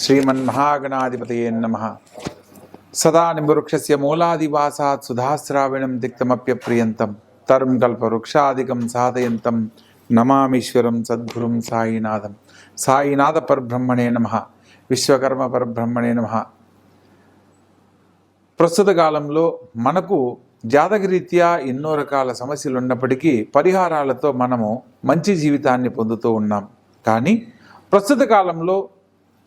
శ్రీమన్మహాగణాధిపతయే నమ సదా నింబవృక్షస్య మూలాదివాసాత్ సుధాశ్రావణం తిక్తమప్యప్రియంతం తరుం కల్పవృక్షాదికం సాధయంతం నమామీశ్వరం సద్గురుం సాయినాథం సాయినాథ పరబ్రహ్మణే నమ విశ్వకర్మ పరబ్రహ్మణే నమ ప్రస్తుత కాలంలో మనకు జాతకరీత్యా ఎన్నో రకాల సమస్యలు ఉన్నప్పటికీ పరిహారాలతో మనము మంచి జీవితాన్ని పొందుతూ ఉన్నాం. కానీ ప్రస్తుత కాలంలో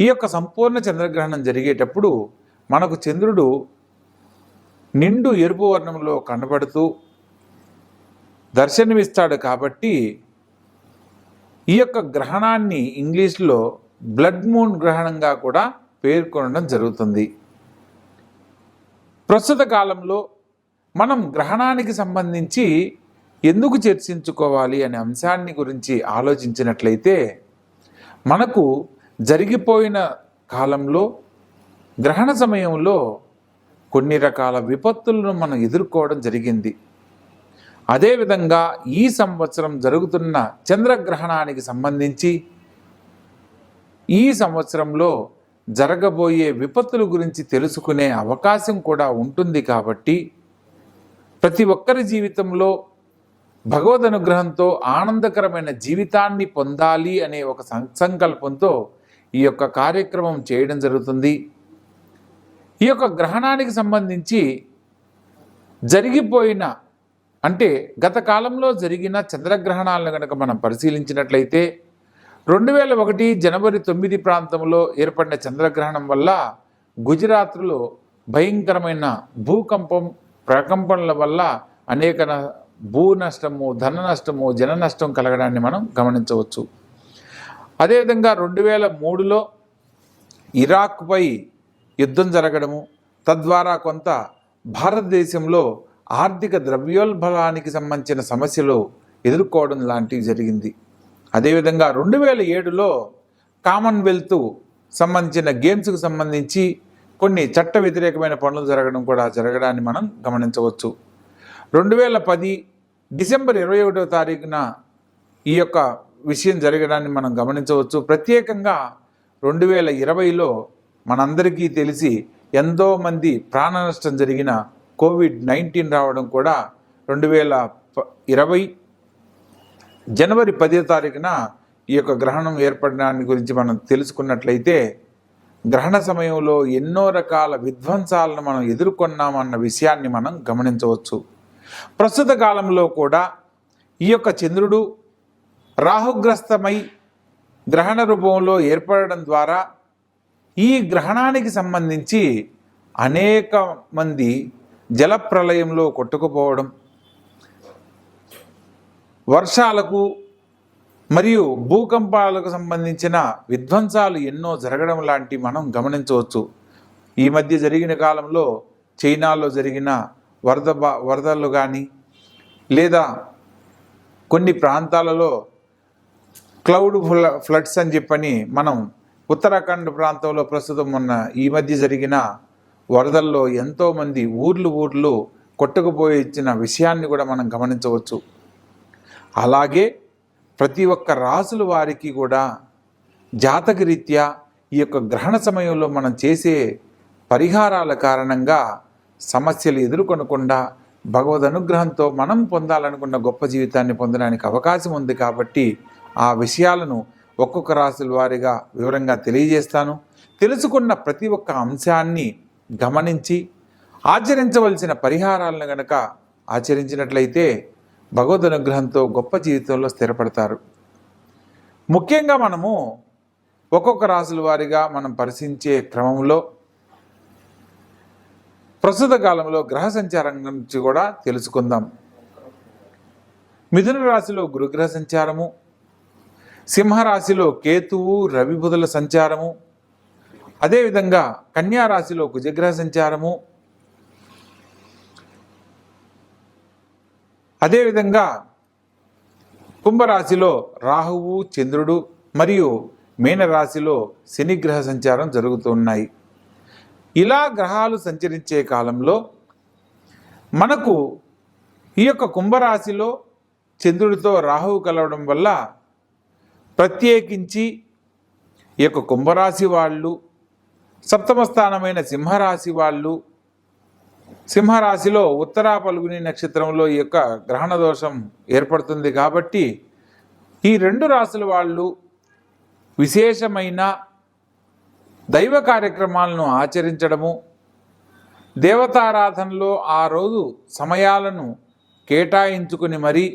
ఈ యొక్క సంపూర్ణ చంద్రగ్రహణం జరిగేటప్పుడు మనకు చంద్రుడు నిండు ఎరుపు వర్ణంలో కనబడుతూ దర్శనమిస్తాడు కాబట్టి ఈ యొక్క గ్రహణాన్ని ఇంగ్లీష్లో బ్లడ్ మూన్ గ్రహణంగా కూడా పేర్కొనడం జరుగుతుంది. ప్రస్తుత కాలంలో మనం గ్రహణానికి సంబంధించి ఎందుకు చర్చించుకోవాలి అనే అంశాన్ని గురించి ఆలోచించినట్లయితే మనకు జరిగిపోయిన కాలంలో గ్రహణ సమయంలో కొన్ని రకాల విపత్తులను మనం ఎదుర్కోవడం జరిగింది. అదేవిధంగా ఈ సంవత్సరం జరుగుతున్న చంద్రగ్రహణానికి సంబంధించి ఈ సంవత్సరంలో జరగబోయే విపత్తుల గురించి తెలుసుకునే అవకాశం కూడా ఉంటుంది కాబట్టి ప్రతి ఒక్కరి జీవితంలో భగవద్ అనుగ్రహంతో ఆనందకరమైన జీవితాన్ని పొందాలి అనే ఒక సం- సంకల్పంతో ఈ యొక్క కార్యక్రమం చేయడం జరుగుతుంది. ఈ యొక్క గ్రహణానికి సంబంధించి జరిగిపోయిన అంటే గత కాలంలో జరిగిన చంద్రగ్రహణాలను కనుక మనం పరిశీలించినట్లయితే రెండు వేల ఒకటి జనవరి తొమ్మిది ప్రాంతంలో ఏర్పడిన చంద్రగ్రహణం వల్ల గుజరాత్లో భయంకరమైన భూకంపం ప్రకంపనల వల్ల అనేక భూ నష్టము ధన నష్టము జన నష్టం కలగడాన్ని మనం గమనించవచ్చు. అదేవిధంగా రెండు వేల మూడులో ఇరాక్పై యుద్ధం జరగడము తద్వారా కొంత భారతదేశంలో ఆర్థిక ద్రవ్యోల్బలానికి సంబంధించిన సమస్యలు ఎదుర్కోవడం లాంటివి జరిగింది. అదేవిధంగా రెండు వేల ఏడులో కామన్వెల్త్ సంబంధించిన గేమ్స్కు సంబంధించి కొన్ని చట్ట వ్యతిరేకమైన పనులు జరగడం కూడా జరగడాన్ని మనం గమనించవచ్చు. రెండు వేల పది డిసెంబర్ ఇరవై ఒకటో తారీఖున ఈ యొక్క విషయం జరగడాన్ని మనం గమనించవచ్చు. ప్రత్యేకంగా రెండు వేల ఇరవైలో మనందరికీ తెలిసి ఎంతోమంది ప్రాణ నష్టం జరిగిన కోవిడ్ నైన్టీన్ రావడం కూడా రెండు వేల ప- ఇరవై జనవరి పదో తారీఖున ఈ యొక్క గ్రహణం ఏర్పడడాన్ని గురించి మనం తెలుసుకున్నట్లయితే గ్రహణ సమయంలో ఎన్నో రకాల విధ్వంసాలను మనం ఎదుర్కొన్నామన్న విషయాన్ని మనం గమనించవచ్చు. ప్రస్తుత కాలంలో కూడా ఈ యొక్క చంద్రుడు రాహుగ్రస్తమై గ్రహణ రూపంలో ఏర్పడడం ద్వారా ఈ గ్రహణానికి సంబంధించి అనేక మంది జలప్రలయంలో కొట్టుకుపోవడం వర్షాలకు మరియు భూకంపాలకు సంబంధించిన విధ్వంసాలు ఎన్నో జరగడం లాంటి మనం గమనించవచ్చు. ఈ మధ్య జరిగిన కాలంలో చైనాలో జరిగిన వరద వరదలు కానీ లేదా కొన్ని ప్రాంతాలలో క్లౌడ్ ఫ్లడ్స్ అని చెప్పని మనం ఉత్తరాఖండ్ ప్రాంతంలో ప్రస్తుతం ఉన్న ఈ మధ్య జరిగిన వరదల్లో ఎంతోమంది ఊర్లు ఊర్లు కొట్టుకుపోయి ఇచ్చిన విషయాన్ని కూడా మనం గమనించవచ్చు. అలాగే ప్రతి ఒక్క రాసుల వారికి కూడా జాతకరీత్యా ఈ యొక్క గ్రహణ సమయంలో మనం చేసే పరిహారాల కారణంగా సమస్యలు ఎదుర్కొనకుండా భగవద్ అనుగ్రహంతో మనం పొందాలనుకున్న గొప్ప జీవితాన్ని పొందడానికి అవకాశం ఉంది కాబట్టి ఆ విషయాలను ఒక్కొక్క రాశుల వారిగా వివరంగా తెలియజేస్తాను. తెలుసుకున్న ప్రతి ఒక్క అంశాన్ని గమనించి ఆచరించవలసిన పరిహారాలను గనక ఆచరించినట్లయితే భగవద్ అనుగ్రహంతో గొప్ప జీవితంలో స్థిరపడతారు. ముఖ్యంగా మనము ఒక్కొక్క రాశుల వారిగా మనం పరిశీలించే క్రమంలో ప్రస్తుత కాలంలో గ్రహ సంచారం గురించి కూడా తెలుసుకుందాం. మిథున రాశిలో గురుగ్రహ సంచారము సింహరాశిలో కేతువు రవిబుధుల సంచారము. అదేవిధంగా కన్యా రాశిలో కుజగ్రహ సంచారము. అదేవిధంగా కుంభరాశిలో రాహువు చంద్రుడు మరియు మీనరాశిలో శనిగ్రహ సంచారం జరుగుతున్నాయి ఇలా గ్రహాలు సంచరించే కాలంలో మనకు ఈ యొక్క కుంభరాశిలో చంద్రుడితో రాహువు కలవడం వల్ల ప్రత్యేకించి ఈ యొక్క కుంభరాశి వాళ్ళు సప్తమ స్థానమైన సింహరాశి వాళ్ళు సింహరాశిలో ఉత్తరా పలుగుని నక్షత్రంలో ఈ యొక్క గ్రహణ దోషం ఏర్పడుతుంది కాబట్టి ఈ రెండు రాశుల వాళ్ళు విశేషమైన దైవ కార్యక్రమాలను ఆచరించడము దేవతారాధనలో ఆ రోజు సమయాలను కేటాయించుకుని మరీ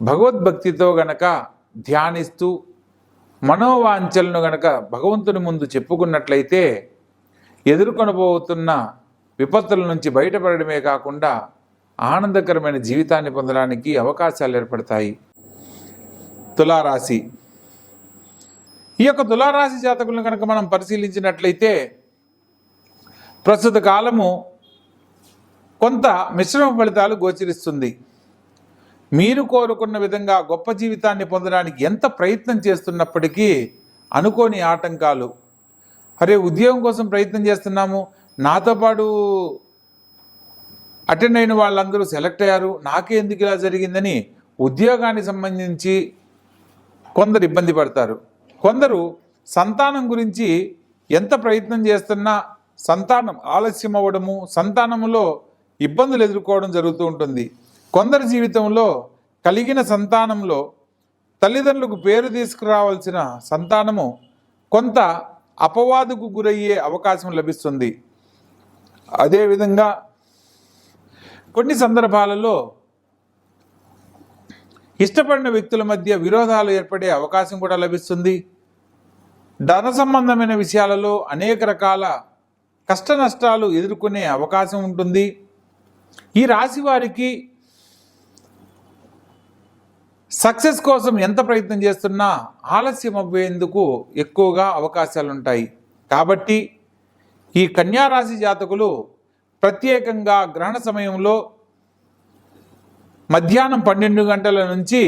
భగవద్భక్తితో గనక ధ్యానిస్తూ మనోవాంఛలను గనక భగవంతుని ముందు చెప్పుకున్నట్లయితే ఎదుర్కొనబోతున్న విపత్తుల నుంచి బయటపడడమే కాకుండా ఆనందకరమైన జీవితాన్ని పొందడానికి అవకాశాలు ఏర్పడతాయి. తులారాశి. ఈ యొక్క తులారాశి జాతకులను కనుక మనం పరిశీలించినట్లయితే ప్రస్తుత కాలము కొంత మిశ్రమ ఫలితాలు గోచరిస్తుంది. మీరు కోరుకున్న విధంగా గొప్ప జీవితాన్ని పొందడానికి ఎంత ప్రయత్నం చేస్తున్నప్పటికీ అనుకోని ఆటంకాలు. అరే ఉద్యోగం కోసం ప్రయత్నం చేస్తున్నాము. నాతో పాటు అటెండ్ అయిన వాళ్ళందరూ సెలెక్ట్ అయ్యారు. నాకే ఎందుకు ఇలా జరిగిందని ఉద్యోగానికి సంబంధించి కొందరు ఇబ్బంది పడతారు. కొందరు సంతానం గురించి ఎంత ప్రయత్నం చేస్తున్నా సంతానం ఆలస్యం అవ్వడము సంతానములో ఇబ్బందులు ఎదుర్కోవడం జరుగుతూ ఉంటుంది. కొందరి జీవితంలో కలిగిన సంతానంలో తల్లిదండ్రులకు పేరు తీసుకురావాల్సిన సంతానము కొంత అపవాదుకు గురయ్యే అవకాశం లభిస్తుంది. అదేవిధంగా కొన్ని సందర్భాలలో ఇష్టపడిన వ్యక్తుల మధ్య విరోధాలు ఏర్పడే అవకాశం కూడా లభిస్తుంది. ధన సంబంధమైన విషయాలలో అనేక రకాల కష్ట నష్టాలు ఎదుర్కొనే అవకాశం ఉంటుంది. ఈ రాశి వారికి సక్సెస్ కోసం ఎంత ప్రయత్నం చేస్తున్నా ఆలస్యం అవ్వేందుకు ఎక్కువగా అవకాశాలు ఉంటాయి కాబట్టి ఈ కన్యారాశి జాతకులు ప్రత్యేకంగా గ్రహణ సమయంలో మధ్యాహ్నం పన్నెండు గంటల నుంచి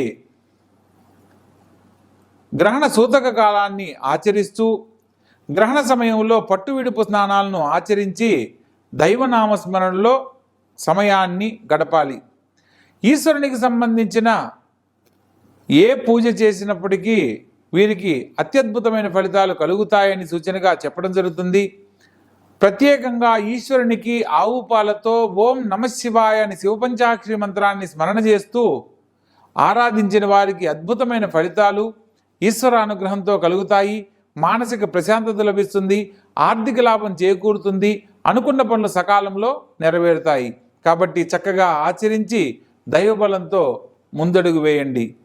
గ్రహణ సూతక కాలాన్ని ఆచరిస్తూ గ్రహణ సమయంలో పట్టు విడుపు స్నానాలను ఆచరించి దైవనామస్మరణలో సమయాన్ని గడపాలి. ఈశ్వరునికి సంబంధించిన ఏ పూజ చేసినప్పటికీ వీరికి అత్యద్భుతమైన ఫలితాలు కలుగుతాయని సూచనగా చెప్పడం జరుగుతుంది. ప్రత్యేకంగా ఈశ్వరునికి ఆవు పాలతో ఓం నమశివాయ అని శివపంచాక్షరి మంత్రాన్ని స్మరణ చేస్తూ ఆరాధించిన వారికి అద్భుతమైన ఫలితాలు ఈశ్వర అనుగ్రహంతో కలుగుతాయి. మానసిక ప్రశాంతత లభిస్తుంది. ఆర్థిక లాభం చేకూరుతుంది. అనుకున్న పనులు సకాలంలో నెరవేరుతాయి. కాబట్టి చక్కగా ఆచరించి దైవబలంతో ముందడుగు వేయండి.